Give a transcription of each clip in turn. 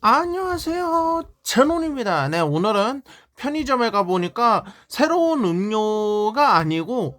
안녕하세요. 제논입니다. 네, 오늘은 편의점에 가보니까 새로운 음료가 아니고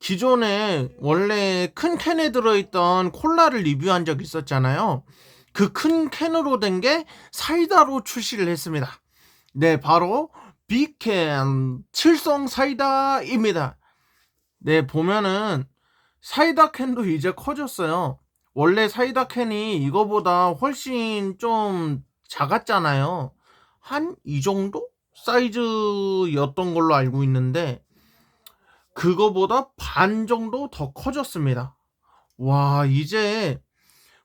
기존에 원래 큰 캔에 들어있던 콜라를 리뷰한 적 있었잖아요. 그 큰 캔으로 된 게 사이다로 출시를 했습니다. 네, 바로 비캔 칠성 사이다입니다. 네, 보면은 사이다 캔도 이제 커졌어요. 원래 사이다 캔이 이거보다 훨씬 좀 작았잖아요. 한 이 정도 사이즈였던 걸로 알고 있는데 그거보다 반 정도 더 커졌습니다. 와, 이제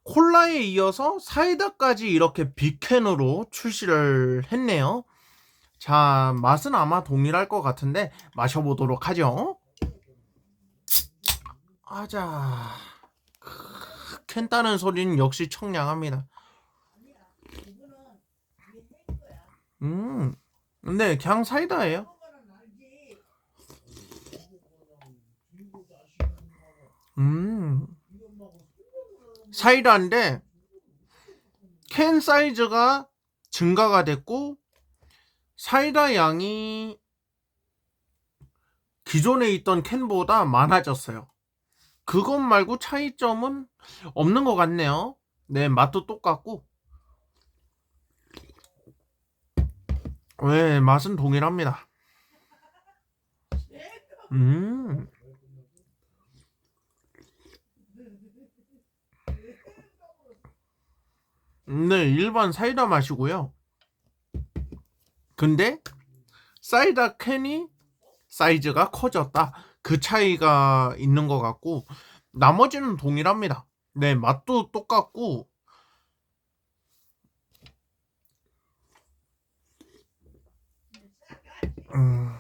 콜라에 이어서 사이다까지 이렇게 빅캔으로 출시를 했네요. 자, 맛은 아마 동일할 것 같은데 마셔보도록 하죠. 아자. 캔 따는 소리는 역시 청량합니다. 음, 근데 그냥 사이다예요. 음, 사이다인데 캔 사이즈가 증가가 됐고 사이다 양이 기존에 있던 캔보다 많아졌어요. 그것 말고 차이점은 없는 것 같네요. 네, 맛도 똑같고. 네, 맛은 동일합니다. 음. 네, 일반 사이다 맛이고요. 근데 사이다 캔이 사이즈가 커졌다. 그 차이가 있는 것 같고 나머지는 동일합니다. 네, 맛도 똑같고 음,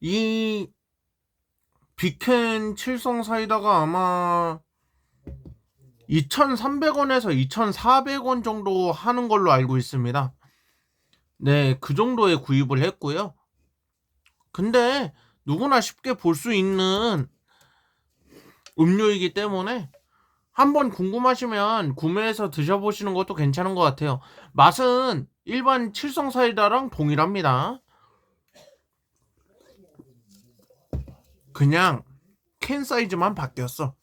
이 비켄 칠성 사이다가 아마 2,300원에서 2,400원 정도 하는 걸로 알고 있습니다. 네, 그 정도에 구입을 했고요. 근데 누구나 쉽게 볼 수 있는 음료이기 때문에 한번 궁금하시면 구매해서 드셔보시는 것도 괜찮은 것 같아요. 맛은 일반 칠성 사이다랑 동일합니다. 그냥 캔 사이즈만 바뀌었어.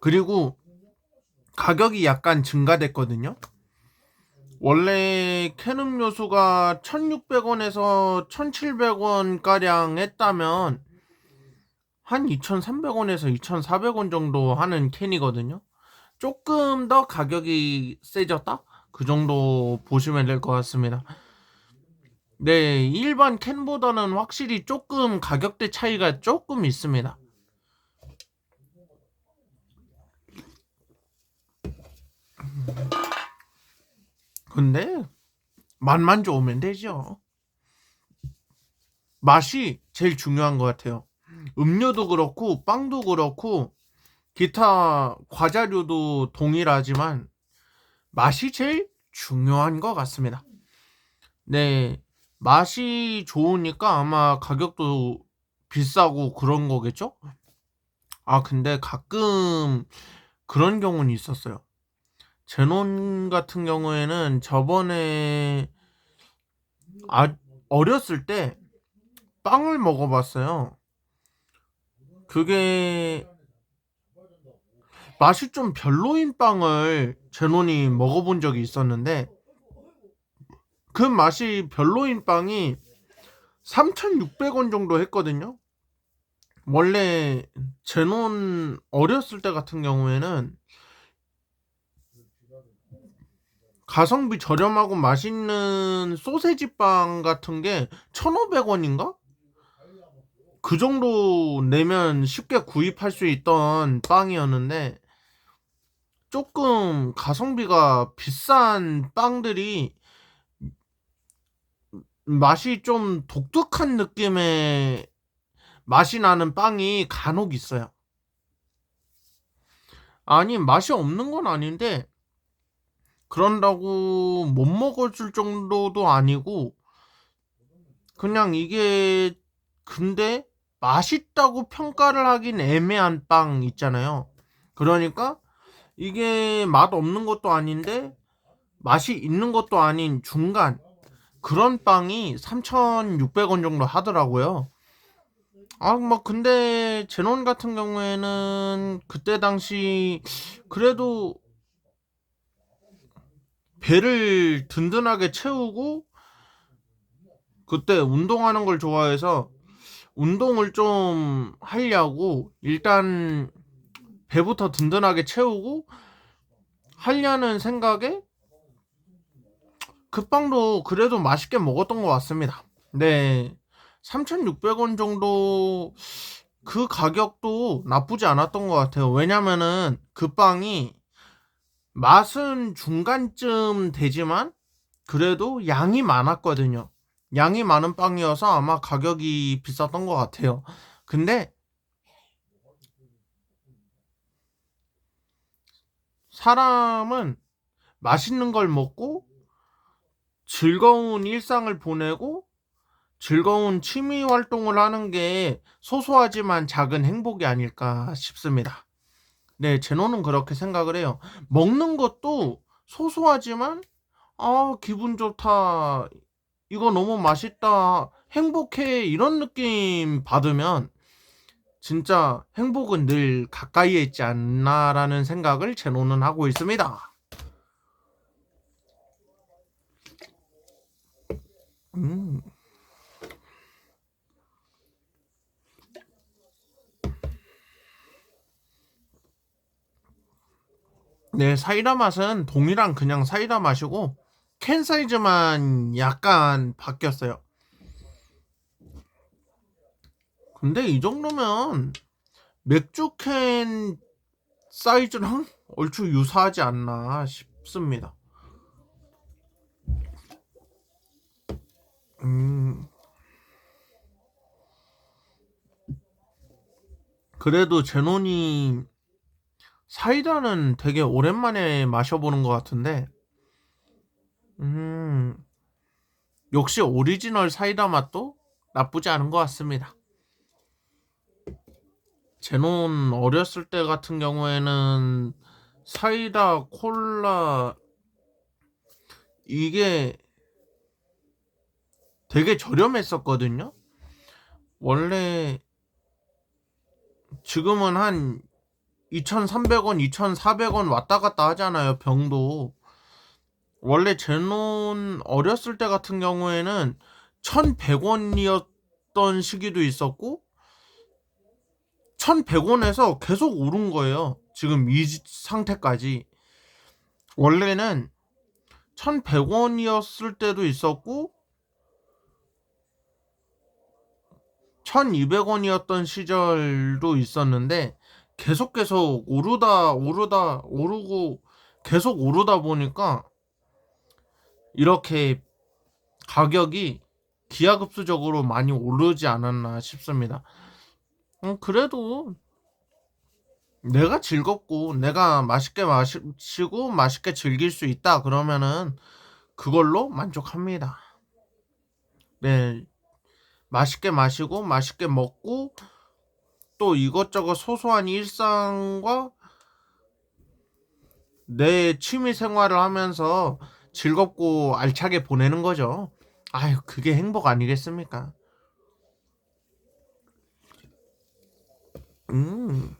그리고 가격이 약간 증가됐거든요. 원래 캔 음료수가 1600원에서 1700원 가량 했다면 한 2300원에서 2400원 정도 하는 캔이거든요. 조금 더 가격이 세졌다? 그 정도 보시면 될 것 같습니다. 네, 일반 캔보다는 확실히 조금 가격대 차이가 조금 있습니다. 근데 맛만 좋으면 되죠. 맛이 제일 중요한 것 같아요. 음료도 그렇고 빵도 그렇고 기타 과자류도 동일하지만 맛이 제일 중요한 것 같습니다. 네, 맛이 좋으니까 아마 가격도 비싸고 그런 거겠죠? 아, 근데 가끔 그런 경우는 있었어요. 제논 같은 경우에는 저번에 아, 어렸을 때 빵을 먹어봤어요. 그게 맛이 좀 별로인 빵을 제논이 먹어본 적이 있었는데 그 맛이 별로인 빵이 3,600원 정도 했거든요. 원래 제논 어렸을 때 같은 경우에는 가성비 저렴하고 맛있는 소세지 빵 같은 게 1,500원인가? 그 정도 내면 쉽게 구입할 수 있던 빵이었는데 조금 가성비가 비싼 빵들이 맛이 좀 독특한 느낌의 맛이 나는 빵이 간혹 있어요. 아니, 맛이 없는 건 아닌데 그런다고 못 먹어줄 정도도 아니고 그냥 이게 근데 맛있다고 평가를 하긴 애매한 빵 있잖아요. 그러니까 이게 맛 없는 것도 아닌데 맛이 있는 것도 아닌 중간 그런 빵이 3,600원 정도 하더라고요. 아, 뭐, 근데, 제논 같은 경우에는, 그때 당시, 그래도, 배를 든든하게 채우고, 그때 운동하는 걸 좋아해서, 운동을 좀 하려고, 일단, 배부터 든든하게 채우고, 하려는 생각에, 그 빵도 그래도 맛있게 먹었던 것 같습니다. 네. 3,600원 정도 그 가격도 나쁘지 않았던 것 같아요. 왜냐면은 그 빵이 맛은 중간쯤 되지만 그래도 양이 많았거든요. 양이 많은 빵이어서 아마 가격이 비쌌던 것 같아요. 근데 사람은 맛있는 걸 먹고 즐거운 일상을 보내고 즐거운 취미 활동을 하는 게 소소하지만 작은 행복이 아닐까 싶습니다. 네, 제노는 그렇게 생각을 해요. 먹는 것도 소소하지만, 아, 기분 좋다. 이거 너무 맛있다. 행복해. 이런 느낌 받으면, 진짜 행복은 늘 가까이에 있지 않나라는 생각을 제노는 하고 있습니다. 음. 네, 사이다 맛은 동일한 그냥 사이다 맛이고 캔 사이즈만 약간 바뀌었어요. 근데 이 정도면 맥주 캔 사이즈랑 얼추 유사하지 않나 싶습니다. 음. 그래도 제논이 사이다는 되게 오랜만에 마셔보는 것 같은데, 음, 역시 오리지널 사이다 맛도 나쁘지 않은 것 같습니다. 제논 어렸을 때 같은 경우에는 사이다, 콜라, 이게 되게 저렴했었거든요. 원래 지금은 한 2,300원, 2,400원 왔다 갔다 하잖아요, 병도. 원래 제논 어렸을 때 같은 경우에는 1,100원이었던 시기도 있었고, 1,100원에서 계속 오른 거예요. 지금 이 상태까지. 원래는 1,100원이었을 때도 있었고, 1,200원이었던 시절도 있었는데, 계속 계속 오르다 오르다 오르고 계속 오르다 보니까 이렇게 가격이 기하급수적으로 많이 오르지 않았나 싶습니다. 음, 그래도 내가 즐겁고 내가 맛있게 마시고 맛있게 즐길 수 있다 그러면은 그걸로 만족합니다. 네. 맛있게 마시고 맛있게 먹고 또 이것저것 소소한 일상과 내 취미 생활을 하면서 즐겁고 알차게 보내는 거죠. 아유, 그게 행복 아니겠습니까? 음.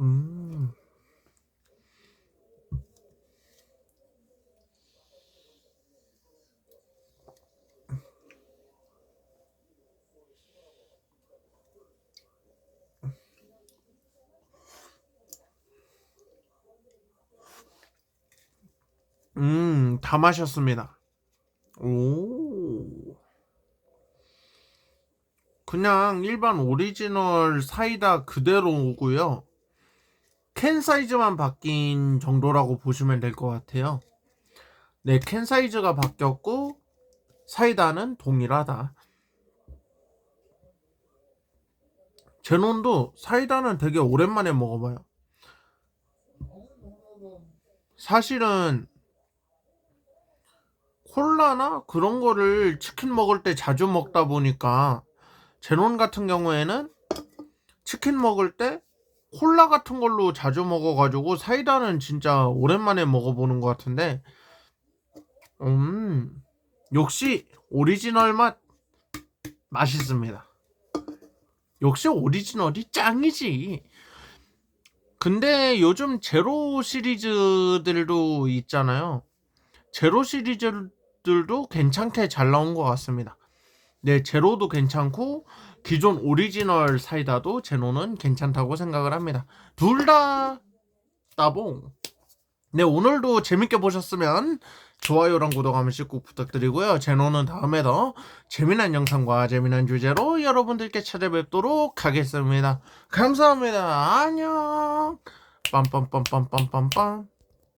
음. 음, 다 마셨습니다. 오. 그냥 일반 오리지널 사이다 그대로 오고요. 캔 사이즈만 바뀐 정도라고 보시면 될 것 같아요. 네, 캔 사이즈가 바뀌었고 사이다는 동일하다. 제논도 사이다는 되게 오랜만에 먹어봐요. 사실은 콜라나 그런 거를 치킨 먹을 때 자주 먹다 보니까 제논 같은 경우에는 치킨 먹을 때 콜라 같은 걸로 자주 먹어가지고 사이다는 진짜 오랜만에 먹어보는 것 같은데 음 역시 오리지널 맛 맛있습니다. 역시 오리지널이 짱이지. 근데 요즘 제로 시리즈들도 있잖아요. 제로 시리즈들도 괜찮게 잘 나온 것 같습니다. 네, 제로도 괜찮고 기존 오리지널 사이다도 제노는 괜찮다고 생각을 합니다. 둘 다 따봉. 네, 오늘도 재밌게 보셨으면 좋아요랑 구독 한 번씩 꼭 부탁드리고요. 제노는 다음에 더 재미난 영상과 재미난 주제로 여러분들께 찾아뵙도록 하겠습니다. 감사합니다. 안녕. 빰빰빰빰빰빰빰.